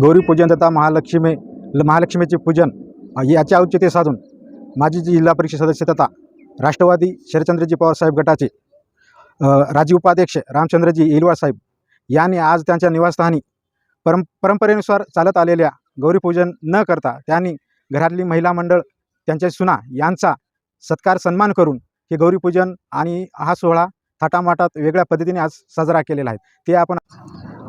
गौरीपूजन तथा महालक्ष्मी ल- महालक्ष्मीचे पूजन याचे औचित्य साधून माजी जिल्हा परिषद सदस्य तथा राष्ट्रवादी शरदचंद्रजी पवारसाहेब गटाचे राजी राजीव उपाध्यक्ष रामचंद्रजी येलवार साहेब यांनी आज त्यांच्या निवासस्थानी परं परंपरेनुसार चालत आलेल्या गौरीपूजन न करता त्यांनी घरातली महिला मंडळ त्यांच्या सुना यांचा सत्कार सन्मान करून हे गौरीपूजन आणि हा सोहळा थाटामाटात वेगळ्या पद्धतीने आज साजरा केलेला आहे. ते आपण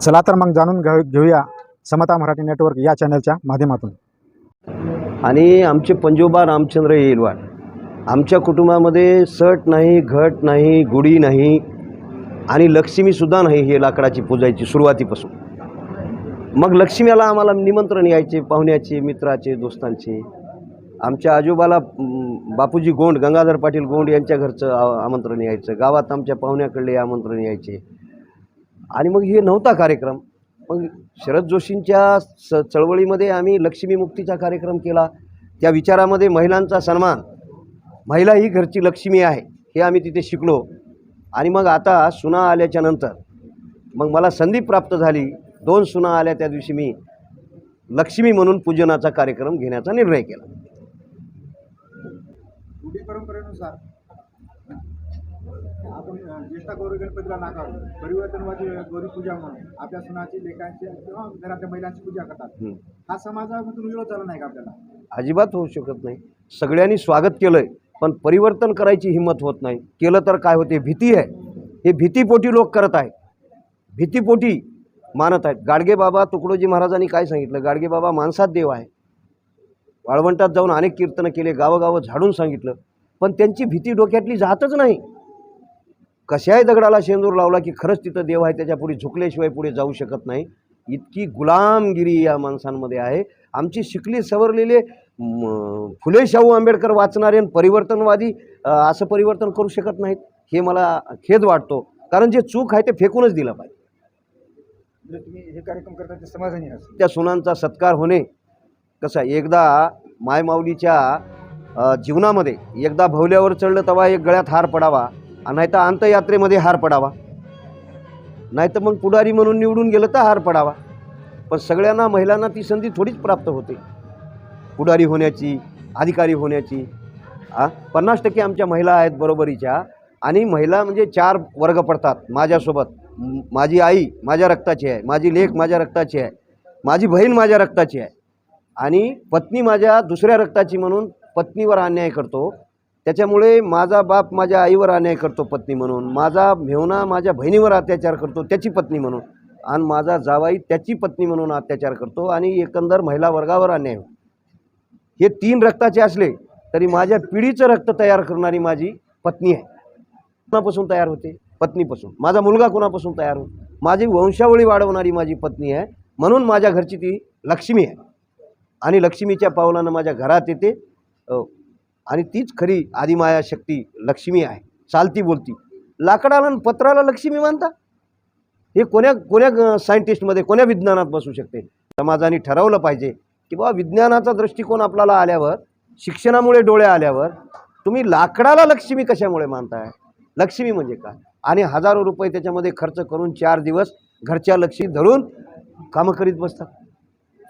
चला तर मग जाणून घेऊ घेऊया. समता मराठी नेटवर्क या चॅनलच्या माध्यमातून. आणि आमचे पंजोबा रामचंद्र येलवाड आमच्या कुटुंबामध्ये सट नाही घट नाही गुढी नाही आणि लक्ष्मीसुद्धा नाही हे लाकडाची पूजायची सुरुवातीपासून. मग लक्ष्मीला आम्हाला निमंत्रण यायचे पाहुण्याचे मित्राचे दोस्तांचे. आमच्या आजोबाला बापूजी गोंड गंगाधर पाटील गोंड यांच्या घरचं आमंत्रण यायचं. गावात आमच्या पाहुण्याकडले आमंत्रण यायचे. आणि मग हे नव्हता कार्यक्रम. मग शरद जोशींच्या स चळवळीमध्ये आम्ही लक्ष्मीमुक्तीचा कार्यक्रम केला. त्या विचारामध्ये महिलांचा सन्मान. महिला ही घरची लक्ष्मी आहे हे आम्ही तिथे शिकलो. आणि मग आता सुना आल्याच्यानंतर मग मला संधी प्राप्त झाली. दोन सुना आल्या त्या दिवशी मी लक्ष्मी म्हणून पूजनाचा कार्यक्रम घेण्याचा निर्णय केला. परंपरेनुसार ज्येष्ठ गौरी गणपतीला नाकारतो परिवर्तनवादी गौरी पूजा म्हणून आपल्या सुनाची लेखांची किंवा घरातल्या महिलांची पूजा करतात. हं. समाजामधून विरोध झाला नाही का आपल्याला? अजिबात होऊ शकत नाही. सगळ्यांनी स्वागत केलं आहे पण परिवर्तन करायची हिंमत होत नाही. केलं तर काय होते? भीती आहे. हे भीतीपोटी लोक करत आहेत. भीतीपोटी मानत आहेत. गाडगे बाबा तुकडोजी महाराजांनी काय सांगितलं? गाडगे बाबा माणसात देव आहे. वाळवंटात जाऊन अनेक कीर्तनं केले गावोगावं झाडून सांगितलं. पण त्यांची भीती डोक्यातली जातच नाही. कशाही दगडाला शेंदूर लावला की खरंच तिथं देव आहे त्याच्या पुढे झुकल्याशिवाय पुढे जाऊ शकत नाही. इतकी गुलामगिरी या माणसांमध्ये आहे. आमची शिकली सवरलेले फुले शाहू आंबेडकर वाचणारे आणि परिवर्तनवादी असं परिवर्तन करू शकत नाहीत हे मला खेद वाटतो. कारण जे चूक आहे ते फेकूनच दिलं पाहिजे. म्हणजे तुम्ही हे कार्यक्रम करता ते समाधानी असं त्या सुनांचा सत्कार होणे कसं एकदा मायमाऊलीच्या जीवनामध्ये एकदा भवल्यावर चढलं तेव्हा एक गळ्यात हार पडावा. नाही तर अंतयात्रेमध्ये हार पडावा. नाही तर मग पुढारी म्हणून निवडून गेलं तर हार पडावा. पण सगळ्यांना महिलांना ती संधी थोडीच प्राप्त होते. पुढारी होण्याची अधिकारी होण्याची. आ? पन्नास टक्के आमच्या महिला आहेत बरोबरीच्या. आणि महिला म्हणजे चार वर्ग पडतात माझ्यासोबत. माझी आई माझ्या रक्ताची आहे. माझी लेख माझ्या रक्ताची आहे. माझी बहीण माझ्या रक्ताची आहे. आणि पत्नी माझ्या दुसऱ्या रक्ताची म्हणून पत्नीवर अन्याय करतो. त्याच्यामुळे माझा बाप माझ्या आईवर अन्याय करतो पत्नी म्हणून. माझा मेहुणा माझ्या बहिणीवर अत्याचार करतो त्याची पत्नी म्हणून. आणि माझा जावाई त्याची पत्नी म्हणून अत्याचार करतो आणि एकंदर महिला वर्गावर अन्याय. हे तीन रक्ताचे असले तरी माझ्या पिढीचं रक्त तयार करणारी माझी पत्नी आहे. कुणापासून तयार होते? पत्नीपासून. माझा मुलगा कुणापासून तयार होतो माझी वंशावळी वाढवणारी माझी पत्नी आहे. म्हणून माझ्या घरची ती लक्ष्मी आहे. आणि लक्ष्मीच्या पावलानं माझ्या घरात येते. आणि तीच खरी आदिमाया शक्ती लक्ष्मी आहे. चालती बोलती. लाकडाला आणि पत्राला लक्ष्मी मानता? हे कोण्या कोण्या सायंटिस्टमध्ये कोण्या विज्ञानात बसू शकते? समाजाने ठरवलं पाहिजे की बाबा विज्ञानाचा दृष्टिकोन आपल्याला आल्यावर शिक्षणामुळे डोळे आल्यावर तुम्ही लाकडाला लक्ष्मी कशामुळे मानताय? लक्ष्मी म्हणजे काय? आणि हजारो रुपये त्याच्यामध्ये खर्च करून चार दिवस घरच्या लक्ष्मी धरून कामं करीत बसतात.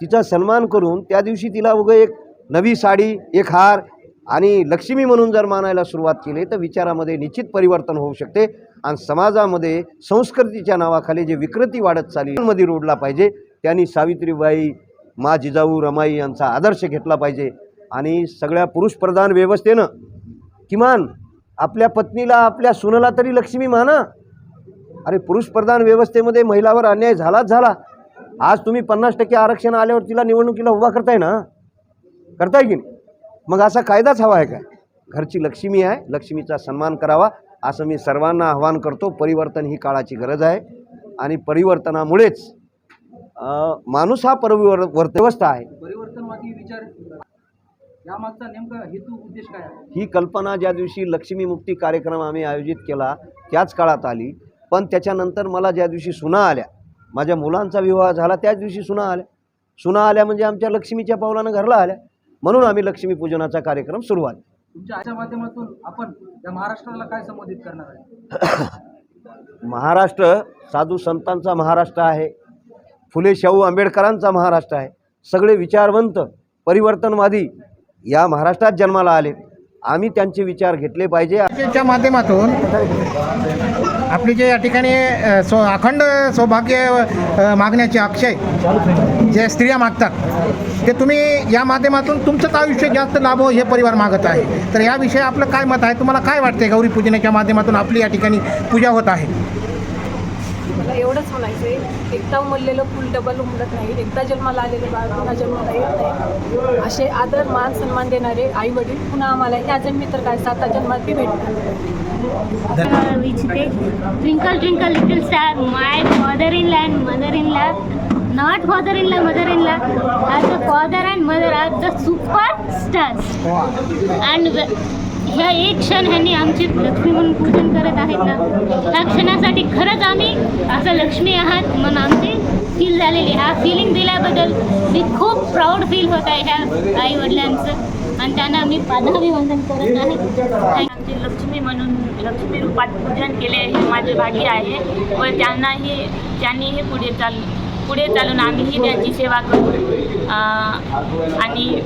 तिचा सन्मान करून त्या दिवशी तिला उगं एक नवी साडी एक हार आणि लक्ष्मी म्हणून जर मानायला सुरुवात केली तर विचारामध्ये निश्चित परिवर्तन होऊ शकते. आणि समाजामध्ये संस्कृतीच्या नावाखाली जे विकृती वाढत चालली मध्ये रोडला पाहिजे. त्यांनी सावित्रीबाई मा जिजाऊ रमाई यांचा आदर्श घेतला पाहिजे. आणि सगळ्या पुरुषप्रधान व्यवस्थेनं किमान आपल्या पत्नीला आपल्या सुनेला तरी लक्ष्मी माना. अरे पुरुषप्रधान व्यवस्थेमध्ये महिलावर अन्याय झालाच झाला. आज तुम्ही पन्नास टक्के आरक्षण आल्यावर तिला निवडणुकीला उभा करताय ना? करताय की नाही? मग असा कायदाच हवा आहे काय घरची लक्ष्मी आहे लक्ष्मीचा सन्मान करावा असं मी सर्वांना आव्हान करतो. परिवर्तन ही काळाची गरज आहे आणि परिवर्तनामुळेच माणूस हा परिवर व्यवस्था आहे. परिवर्तनवादी विचार यामागचा नेमका हेतू उद्देश काय ही कल्पना ज्या दिवशी लक्ष्मीमुक्ती कार्यक्रम आम्ही आयोजित केला त्याच काळात आली. पण त्याच्यानंतर मला ज्या दिवशी सुना आल्या माझ्या मुलांचा विवाह झाला त्याच दिवशी सुना आल्या. सुना आल्या म्हणजे आमच्या लक्ष्मीच्या पावलानं घरला आल्या. म्हणून आम्ही लक्ष्मीपूजनाचा कार्यक्रम सुरुवात तुमच्या आजच्या माध्यमातून आपण या महाराष्ट्राला काय संबोधित करणार आहे? महाराष्ट्र साधू संतांचा महाराष्ट्र आहे फुले शाहू आंबेडकरांचा महाराष्ट्र आहे. सगळे विचारवंत परिवर्तनवादी या महाराष्ट्रात जन्माला आले आम्ही त्यांचे विचार घेतले पाहिजे. माध्यमातून आपली जे या ठिकाणी सो अखंड सौभाग्य मागण्याचे अक्षय जे स्त्रिया मागतात ते तुम्ही या माध्यमातून तुमचंच आयुष्य जास्त लाभो हे परिवार मागत आहे. तर याविषयी आपलं काय मत आहे? तुम्हाला काय वाटते गौरी पूजनाच्या माध्यमातून आपली या ठिकाणी पूजा होत आहे. मला एवढंच म्हणायचं आहे एकदा उमललेलं फुल डबल उमलत नाही एकदा जन्माला आलेले बाळ पुन्हा जन्माला येत नाही. असे आदर मान सन्मान देणारे आई वडील पुन्हा आम्हाला ह्या जन्मी तर काय साता जन्मात बी भेटतात इच्छिते twinkle twinkle little star my father in law and mother in law not father in law mother in law as a father and mother are the super stars and ह्या एक क्षण ह्यांनी आमची लक्ष्मी म्हणून पूजन करत आहेत ना ह्या क्षणासाठी खरंच आम्ही असं लक्ष्मी आहात म्हणून आमची फील झालेली. ह्या फिलिंग दिल्याबद्दल मी खूप प्राऊड फील होत आहे ह्या आई वडिलांचं आणि त्यांना मी पादाभिवंदन करत आहे. आमची लक्ष्मी म्हणून लक्ष्मी रूपात पूजन केले हे माझे भाग्य आहे. व त्यांनाही त्यांनीही पुढे चाल पुढे चालून आम्हीही त्यांची सेवा करू. आणि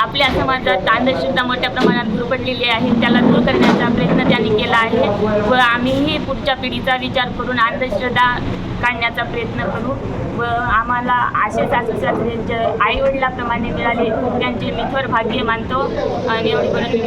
आपल्या समाजात अंधश्रद्धा मोठ्या प्रमाणात धुरपडलेली आहे. त्याला दूर करण्याचा प्रयत्न त्यांनी केला आहे. व आम्हीही पुढच्या पिढीचा विचार करून अंधश्रद्धा काढण्याचा प्रयत्न करू. व आम्हाला असे सासू सासऱ्यांच्या आईवडिलाप्रमाणे मिळाले. त्यांचे मी थोर भाग्य मानतो. आणि एवढी करून मी